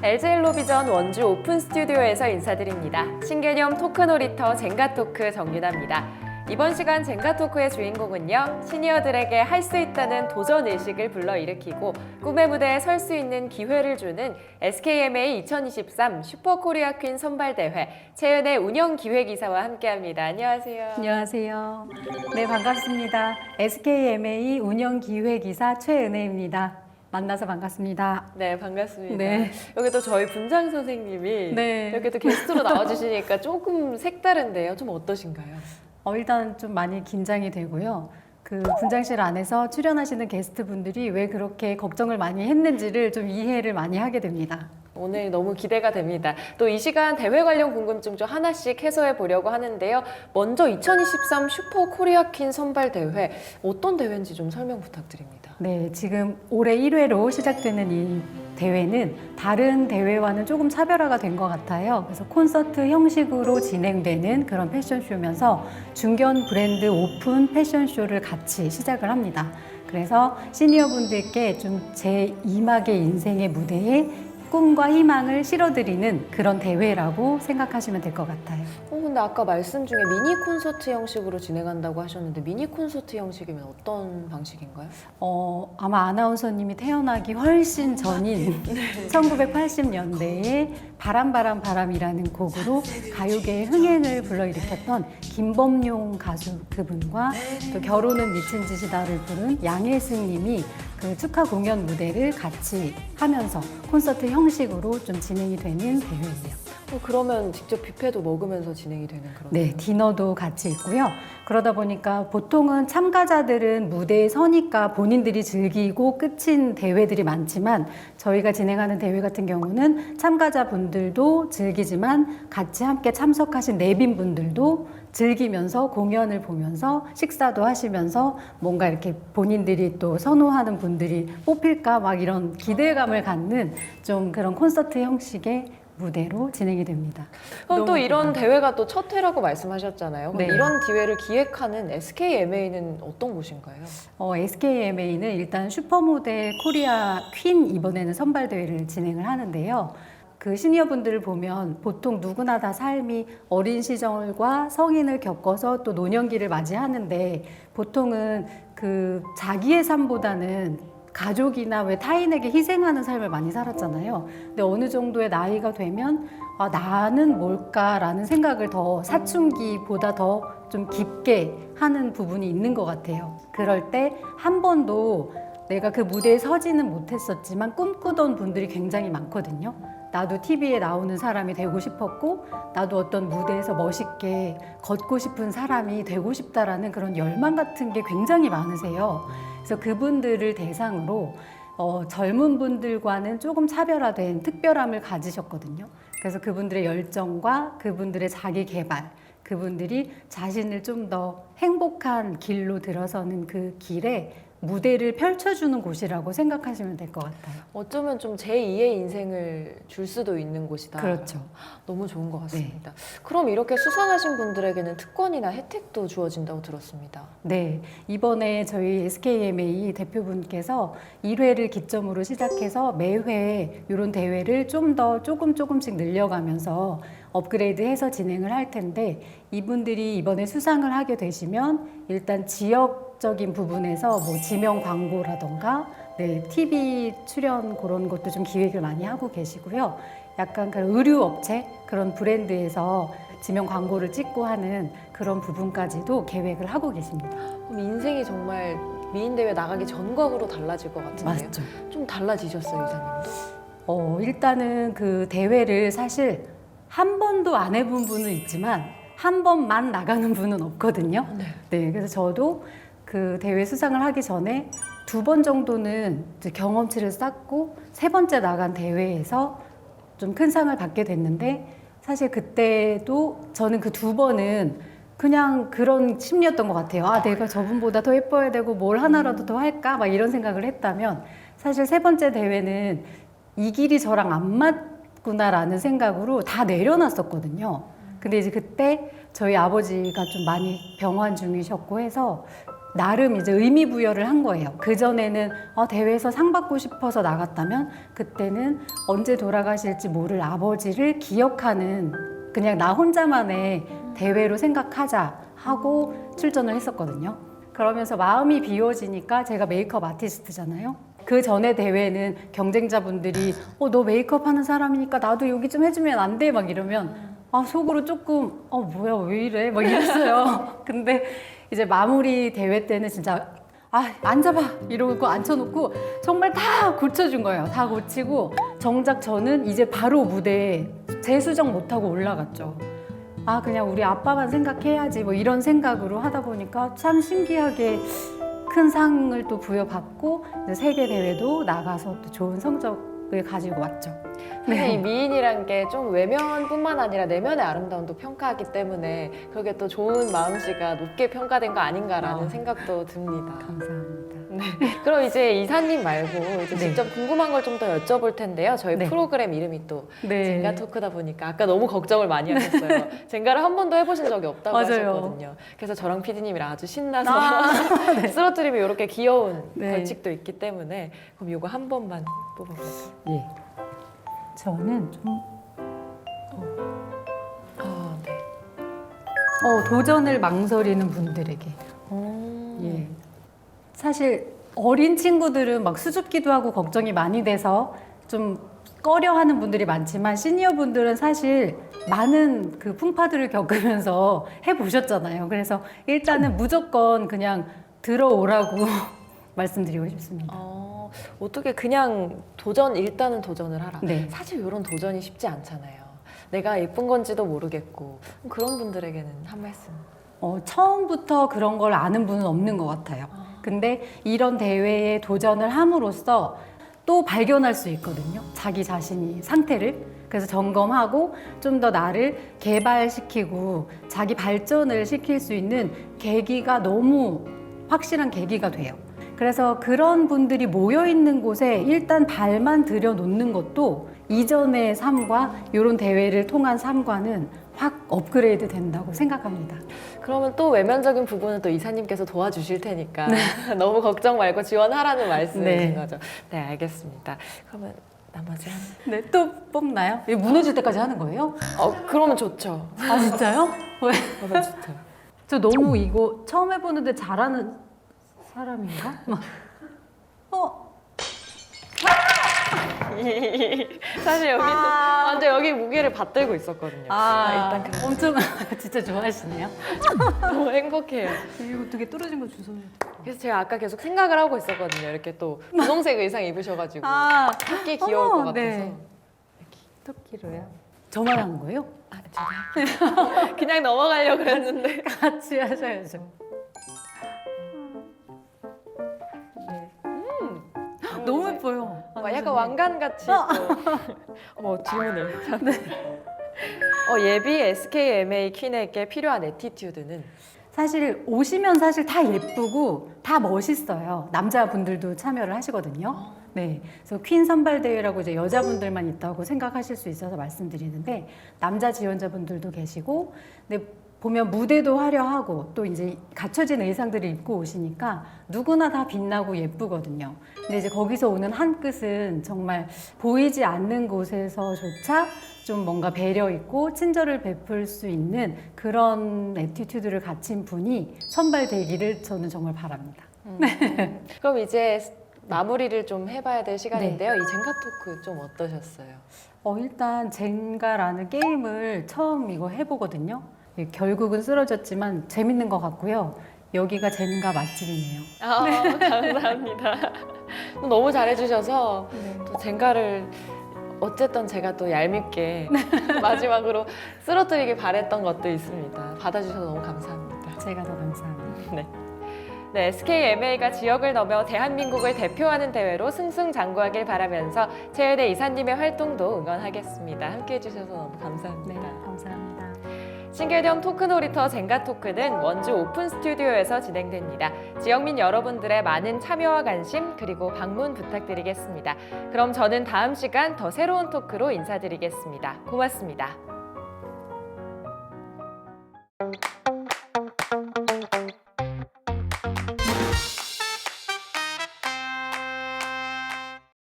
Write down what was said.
LG엘로비전 원주 오픈 스튜디오에서 인사드립니다. 신개념 토크 놀이터 젠가 토크 정윤아입니다. 이번 시간 젠가 토크의 주인공은요, 시니어들에게 할 수 있다는 도전 의식을 불러일으키고 꿈의 무대에 설 수 있는 기회를 주는 SKMA 2023 슈퍼코리아 퀸 선발대회 최은혜 운영 기획이사와 함께합니다. 안녕하세요. 안녕하세요. 네, 반갑습니다. SKMA 운영기획이사 최은혜입니다. 만나서 반갑습니다. 네, 반갑습니다. 네. 여기 또 저희 분장 선생님이 네. 이렇게 또 게스트로 나와주시니까 조금 색다른데요. 좀 어떠신가요? 어, 일단 좀 많이 긴장이 되고요. 그 분장실 안에서 출연하시는 게스트 분들이 왜 그렇게 걱정을 많이 했는지를 좀 이해를 많이 하게 됩니다. 오늘 너무 기대가 됩니다. 또 이 시간 대회 관련 궁금증 좀 하나씩 해소해 보려고 하는데요. 먼저 2023 슈퍼 코리아 퀸 선발 대회 어떤 대회인지 좀 설명 부탁드립니다. 네, 지금 올해 1회로 시작되는 이 대회는 다른 대회와는 조금 차별화가 된 것 같아요. 그래서 콘서트 형식으로 진행되는 그런 패션쇼면서 중견 브랜드 오픈 패션쇼를 같이 시작을 합니다. 그래서 시니어분들께 좀 제 2막의 인생의 무대에 꿈과 희망을 실어드리는 그런 대회라고 생각하시면 될 것 같아요. 어, 근데 아까 말씀 중에 미니 콘서트 형식으로 진행한다고 하셨는데 미니 콘서트 형식이면 어떤 방식인가요? 어, 아마 아나운서님이 태어나기 훨씬 전인 1980년대에 바람바람 바람이라는 곡으로 가요계의 흥행을 불러일으켰던 김범용 가수 그분과 또 결혼은 미친 짓이다를 부른 양혜승 님이 그 축하 공연 무대를 같이 하면서 콘서트 형식으로 좀 진행이 되는 대회예요. 어, 그러면 직접 뷔페도 먹으면서 진행이 되는 그런 네, 디너도 같이 있고요. 그러다 보니까 보통은 참가자들은 무대에 서니까 본인들이 즐기고 끝인 대회들이 많지만 저희가 진행하는 대회 같은 경우는 참가자분들도 즐기지만 같이 함께 참석하신 내빈 분들도 즐기면서 공연을 보면서 식사도 하시면서 뭔가 이렇게 본인들이 또 선호하는 분들이 뽑힐까 막 이런 기대감을 갖는 좀 그런 콘서트 형식의 무대로 진행이 됩니다. 그럼 또 이런 대회가 또 첫 회라고 말씀하셨잖아요. 그럼 네. 이런 기회를 기획하는 SKMA는 어떤 곳인가요? 어, SKMA는 일단 슈퍼모델 코리아 퀸 이번에는 선발 대회를 진행을 하는데요. 그 시니어분들을 보면 보통 누구나 다 삶이 어린 시절과 성인을 겪어서 또 노년기를 맞이하는데 보통은 그 자기의 삶보다는 가족이나 왜 타인에게 희생하는 삶을 많이 살았잖아요. 근데 어느 정도의 나이가 되면 아, 나는 뭘까라는 생각을 더 사춘기보다 더 좀 깊게 하는 부분이 있는 것 같아요. 그럴 때 한 번도 내가 그 무대에 서지는 못했었지만 꿈꾸던 분들이 굉장히 많거든요. 나도 TV에 나오는 사람이 되고 싶었고, 나도 어떤 무대에서 멋있게 걷고 싶은 사람이 되고 싶다라는 그런 열망 같은 게 굉장히 많으세요. 그래서 그분들을 대상으로 어, 젊은 분들과는 조금 차별화된 특별함을 가지셨거든요. 그래서 그분들의 열정과 그분들의 자기 개발, 그분들이 자신을 좀 더 행복한 길로 들어서는 그 길에 무대를 펼쳐주는 곳이라고 생각하시면 될 것 같아요. 어쩌면 좀 제2의 인생을 줄 수도 있는 곳이다. 그렇죠. 너무 좋은 것 같습니다. 그럼 이렇게 수상하신 분들에게는 특권이나 혜택도 주어진다고 들었습니다. 네, 이번에 저희 SKMA 대표분께서 1회를 기점으로 시작해서 매회 이런 대회를 좀 더 조금 조금씩 늘려가면서 업그레이드해서 진행을 할 텐데 이분들이 이번에 수상을 하게 되시면 일단 지역 적인 부분에서 뭐 지명 광고라던가 네, TV 출연 그런 것도 좀 기획을 많이 하고 계시고요. 약간 그 의류 업체 그런 브랜드에서 지명 광고를 찍고 하는 그런 부분까지도 계획을 하고 계십니다. 그럼 인생이 정말 미인 대회 나가기 전과로 달라질 것 같은데요. 맞죠? 좀 달라지셨어요, 이사님도? 어, 일단은 그 대회를 사실 한 번도 안 해본 분은 있지만 한 번만 나가는 분은 없거든요. 네. 네, 그래서 저도 그 대회 수상을 하기 전에 두 번 정도는 경험치를 쌓고 세 번째 나간 대회에서 좀 큰 상을 받게 됐는데 사실 그때도 저는 그 두 번은 그냥 그런 심리였던 것 같아요. 아, 내가 저분보다 더 예뻐야 되고 뭘 하나라도 더 할까? 막 이런 생각을 했다면 사실 세 번째 대회는 이 길이 저랑 안 맞구나라는 생각으로 다 내려놨었거든요. 근데 이제 그때 저희 아버지가 좀 많이 병환 중이셨고 해서 나름 이제 의미 부여를 한 거예요. 그 전에는 어, 대회에서 상 받고 싶어서 나갔다면 그때는 언제 돌아가실지 모를 아버지를 기억하는 그냥 나 혼자만의 대회로 생각하자 하고 출전을 했었거든요. 그러면서 마음이 비워지니까 제가 메이크업 아티스트잖아요. 그 전에 대회는 경쟁자분들이 어, 너 메이크업 하는 사람이니까 나도 여기 좀 해주면 안 돼? 막 이러면 아, 속으로 조금 어, 뭐야, 왜 이래? 막 이랬어요. 근데 이제 마무리 대회 때는 진짜 아, 앉아봐! 이러고 앉혀놓고 정말 다 고쳐준 거예요. 다 고치고 정작 저는 이제 바로 무대에 재수정 못하고 올라갔죠. 아, 그냥 우리 아빠만 생각해야지 뭐 이런 생각으로 하다 보니까 참 신기하게 큰 상을 또 부여받고 세계 대회도 나가서 또 좋은 성적 을 가지고 왔죠. 사실 네. 이 미인이란 게 좀 외면뿐만 아니라 내면의 아름다움도 평가하기 때문에 그게 또 좋은 마음씨가 높게 평가된 거 아닌가라는 아. 생각도 듭니다. 감사합니다. 그럼 이제 이사님 말고 이제 네. 직접 궁금한 걸 좀 더 여쭤볼 텐데요. 저희 네. 프로그램 이름이 또 네. 젠가 토크다 보니까 아까 너무 걱정을 많이 하셨어요. 젠가를 한 번도 해보신 적이 없다고 맞아요. 하셨거든요. 그래서 저랑 피디님이랑 아주 신나서 아, 쓰러뜨리면 이렇게 귀여운 네. 벌칙도 있기 때문에 그럼 이거 한 번만 뽑아볼까요? 예. 저는 좀 아, 네. 어, 도전을 망설이는 분들에게 음. 예. 사실 어린 친구들은 막 수줍기도 하고 걱정이 많이 돼서 좀 꺼려하는 분들이 많지만 시니어 분들은 사실 많은 그 풍파들을 겪으면서 해보셨잖아요. 그래서 일단은 무조건 그냥 들어오라고 말씀드리고 싶습니다. 어, 어떻게 그냥 도전 일단은 도전을 하라. 네. 사실 이런 도전이 쉽지 않잖아요. 내가 예쁜 건지도 모르겠고 그런 분들에게는 한 말씀. 어, 처음부터 그런 걸 아는 분은 없는 것 같아요. 근데 이런 대회에 도전을 함으로써 또 발견할 수 있거든요. 자기 자신이 상태를. 그래서 점검하고 좀 더 나를 개발시키고 자기 발전을 시킬 수 있는 계기가 너무 확실한 계기가 돼요. 그래서 그런 분들이 모여 있는 곳에 일단 발만 들여놓는 것도 이전의 삶과 이런 대회를 통한 삶과는 확 업그레이드 된다고 생각합니다. 그러면 또 외면적인 부분은 또 이사님께서 도와주실 테니까 너무 걱정 말고 지원하라는 말씀이신 네. 거죠. 네, 알겠습니다. 그러면 나머지 한. 네, 또 뽑나요? 이거 무너질 때까지 하는 거예요? 어, 그러면 좋죠. 아, 진짜요? 왜? 그러면 좋죠. 저 너무 이거 처음 해보는데 잘하는 사람인가? 막, 어? 사실 여기도 아. 완전 여기 무게를 받들고 있었거든요. 아, 일단 그 엄청 진짜 좋아하시네요. 너무 행복해요. 이거 어떻게 떨어진 거 주워요? 그래서 제가 아까 계속 생각을 하고 있었거든요. 이렇게 또 분홍색 의상 입으셔가지고 아, 토끼 귀여울 어머, 것 같아서. 네. 토끼로요? 저만 한 거예요? 아, 제가 그냥 넘어가려고 그랬는데. 같이 하셔야죠. 네. 너무 예뻐요. 막 약간 왕관 같이. 어. 어머 질문을. 어, 예비 SKMA 퀸에게 필요한 에티튜드는 사실 오시면 사실 다 예쁘고 다 멋있어요. 남자분들도 참여를 하시거든요. 네. 그래서 퀸 선발 대회라고 이제 여자분들만 있다고 생각하실 수 있어서 말씀드리는데 남자 지원자분들도 계시고 근데 보면 무대도 화려하고 또 이제 갖춰진 의상들을 입고 오시니까 누구나 다 빛나고 예쁘거든요. 근데 이제 거기서 오는 한 끝은 정말 보이지 않는 곳에서조차 좀 뭔가 배려 있고 친절을 베풀 수 있는 그런 애티튜드를 갖춘 분이 선발되기를 저는 정말 바랍니다. 그럼 이제 마무리를 좀 해봐야 될 시간인데요. 네. 이 젠가 토크 좀 어떠셨어요? 어, 일단 젠가라는 게임을 처음 이거 해보거든요. 예, 결국은 쓰러졌지만 재밌는 것 같고요. 여기가 젠가 맛집이네요. 아, 감사합니다. 너무 잘해주셔서 또 젠가를 어쨌든 제가 또 얄밉게 마지막으로 쓰러뜨리길 바랬던 것도 있습니다. 받아주셔서 너무 감사합니다. 제가 더 감사합니다. 네. 네, SKMA가 지역을 넘어 대한민국을 대표하는 대회로 승승장구하길 바라면서 최연의 이사님의 활동도 응원하겠습니다. 함께 해주셔서 너무 네, 감사합니다. 감사합니다. 신개념 토크놀이터 젠가 토크는 원주 오픈 스튜디오에서 진행됩니다. 지역민 여러분들의 많은 참여와 관심 그리고 방문 부탁드리겠습니다. 그럼 저는 다음 시간 더 새로운 토크로 인사드리겠습니다. 고맙습니다.